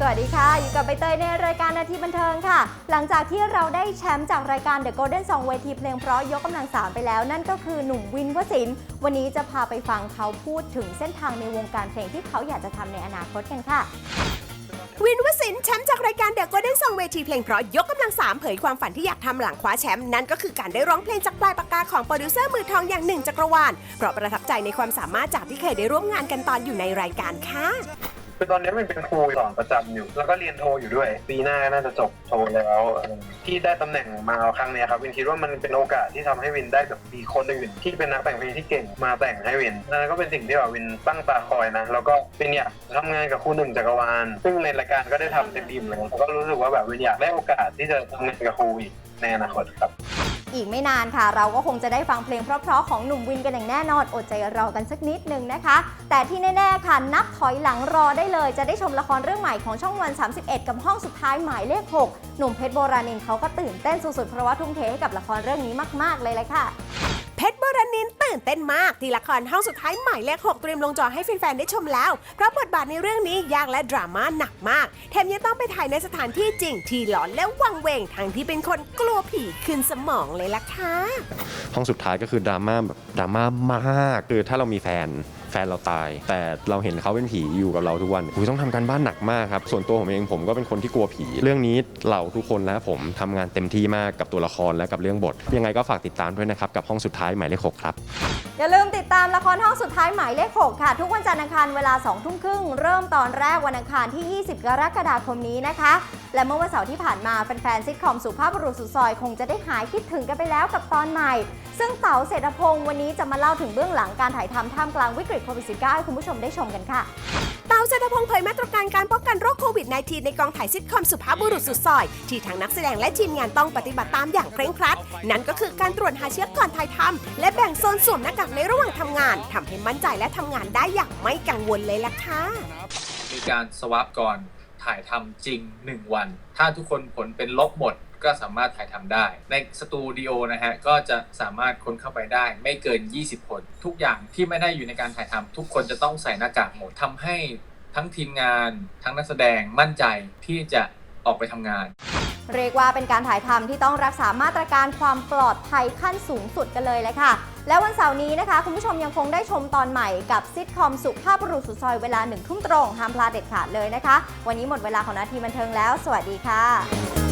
สวัสดีค่ะ อยู่กับใบเตยในรายการนาทีบันเทิงค่ะ หลังจากที่เราได้แชมป์จากรายการ The Golden Song เวทีเพลงเพราะยกกำลังสามไปแล้ว นั่นก็คือหนุ่มวินวสิน วันนี้จะพาไปฟังเขาพูดถึงเส้นทางในวงการเพลงที่เขาอยากจะทำในอนาคตกันค่ะวินวสินแชมป์จากรายการ The Golden Song เวทีเพลงเพราะยกกำลังสามเผยความฝันที่อยากทำหลังคว้าแชมป์นั่นก็คือการได้ร้องเพลงจากปลายปากกาของโปรดิวเซอร์มือทองอย่างหนึ่งจักรวาลเพราะประทับใจในความสามารถจากที่เคยได้ร่วมงานกันตอนอยู่ในรายการค่ะ คือตอนนี้มันเป็นครูสอนประจำอยู่ แล้วก็เรียนโทอยู่ด้วย ปีหน้าน่าจะจบโทแล้วที่ได้ตำแหน่งมาครั้งนี้ครับวินคิดว่ามันเป็นโอกาสที่ทำให้วินได้แบบมีคนอื่นที่เป็นนักแต่งเพลงที่เก่งมาแต่งให้วินนั่นก็เป็นสิ่งที่แบบวินตั้งตาคอยนะ แล้วก็วินอยากทำงานกับครูหนึ่งจักรวาล ซึ่งในรายการก็ได้ทำเต็มอิ่มเลยแล้วก็รู้สึกว่าแบบวินอยากได้โอกาสที่จะทำงานกับครูอีกในอนาคตครับ อีกไม่นานค่ะ เราก็คงจะได้ฟังเพลงเพราะๆของหนุ่มวินกันอย่างแน่นอน อดใจรอกันสักนิดนึงนะคะ แต่ที่แน่ๆค่ะ นับถอยหลังรอได้เลย จะได้ชมละครเรื่องใหม่ของช่องวัน 31 กับห้องสุดท้ายหมายเลข 6 หนุ่มเพชรโบราณินเขาก็ตื่นเต้นสุดๆเพราะว่าทุ่มเทให้กับละครเรื่องนี้มาก ๆ เลยเลยค่ะ เพชรบรณินตื่นเต้นมากที่ละครห้องสุดท้ายหมายเลข6เตรียมลงจอให้แฟนๆได้ชมแล้ว เพราะบทบาทในเรื่องนี้ยากและดราม่าหนักมาก แถมยังต้องไปถ่ายในสถานที่จริง ที่หลอนและวังเวงทั้งที่เป็นคนกลัวผีขึ้นสมองเลยล่ะค่ะ ห้องสุดท้ายก็คือดราม่าแบบดราม่ามากคือถ้าเรามีแฟน ฟนเราตาย แต่เราเห็นเขาเป็นผีอยู่กับเราทุกวันอุยต้องทำการบ้านหนักมากครับ ส่วนตัวผมเองผมก็เป็นคนที่กลัวผี เรื่องนี้เราทุกคนและผมทำงานเต็มที่มากกับตัวละครและกับเรื่องบท ยังไงก็ฝากติดตามด้วยนะครับ กับห้องสุดท้ายหมายเลขหกครับ อย่าลืมติดตามละครห้องสุดท้ายหมายเลข6ค่ะ ทุกวันจันทร์อังคารเวลา2ทุ่มครึ่งเริ่มตอนแรกวันอังคารที่ 20 กรกฎาคมนี้นะคะ และเมื่อวันเสาร์ที่ผ่านมาแฟนๆซิทคอมสุภาพบุรุษสุดซอย คงจะได้หายคิดถึงกันไปแล้วกับตอนใหม่ ซึ่งเต๋าเศรษฐพงศ์วันนี้จะมาเล่าถึงเบื้องหลังการถ่ายทำท่ามกลางวิกฤตโควิด -19 ให้คุณผู้ชมได้ชมกันค่ะเตาเศรษฐพงศ์เผยมาตรการการป้องกันโรคโควิด -19 ในกองถ่ายซิทคอมสุภาพบุรุษสุดซอย ที่ทางนักแสดงและทีมงานต้องปฏิบัติตามอย่างเคร่งครัด นั่นก็คือการตรวจหาเชื้อก่อนถ่ายทำและแบ่งโซนสวมหน้ากากในระหว่างทำงานทำให้มั่นใจและทำงานได้อย่างไม่กังวลเลยล่ะค่ะมีการสว a ปก่อนถ่ายทำจริง 1 วัน ถ้าทุกคนผลเป็นลบหมด ก็สามารถถ่ายทำได้ ในสตูดิโอนะฮะก็จะสามารถคนเข้าไปได้ ไม่เกิน 20 คน ทุกอย่างที่ไม่ได้อยู่ในการถ่ายทำทุกคนจะต้องใส่หน้ากากหมดทำให้ทั้งทีมงาน ทั้งนักแสดงมั่นใจที่จะออกไปทำงาน เรียกว่าเป็นการถ่ายทำที่ต้องรักษามาตรการความปลอดภัยขั้นสูงสุดกันเลยเลยค่ะ แล้ววันเสาร์นี้นะคะ คุณผู้ชมยังคงได้ชมตอนใหม่กับซิทคอมสุภาพบุรุษสุดซอยเวลาหนึ่งทุ่มตรงห้ามพลาดเด็ดขาดเลยนะคะ วันนี้หมดเวลาของนาทีบันเทิงแล้ว สวัสดีค่ะ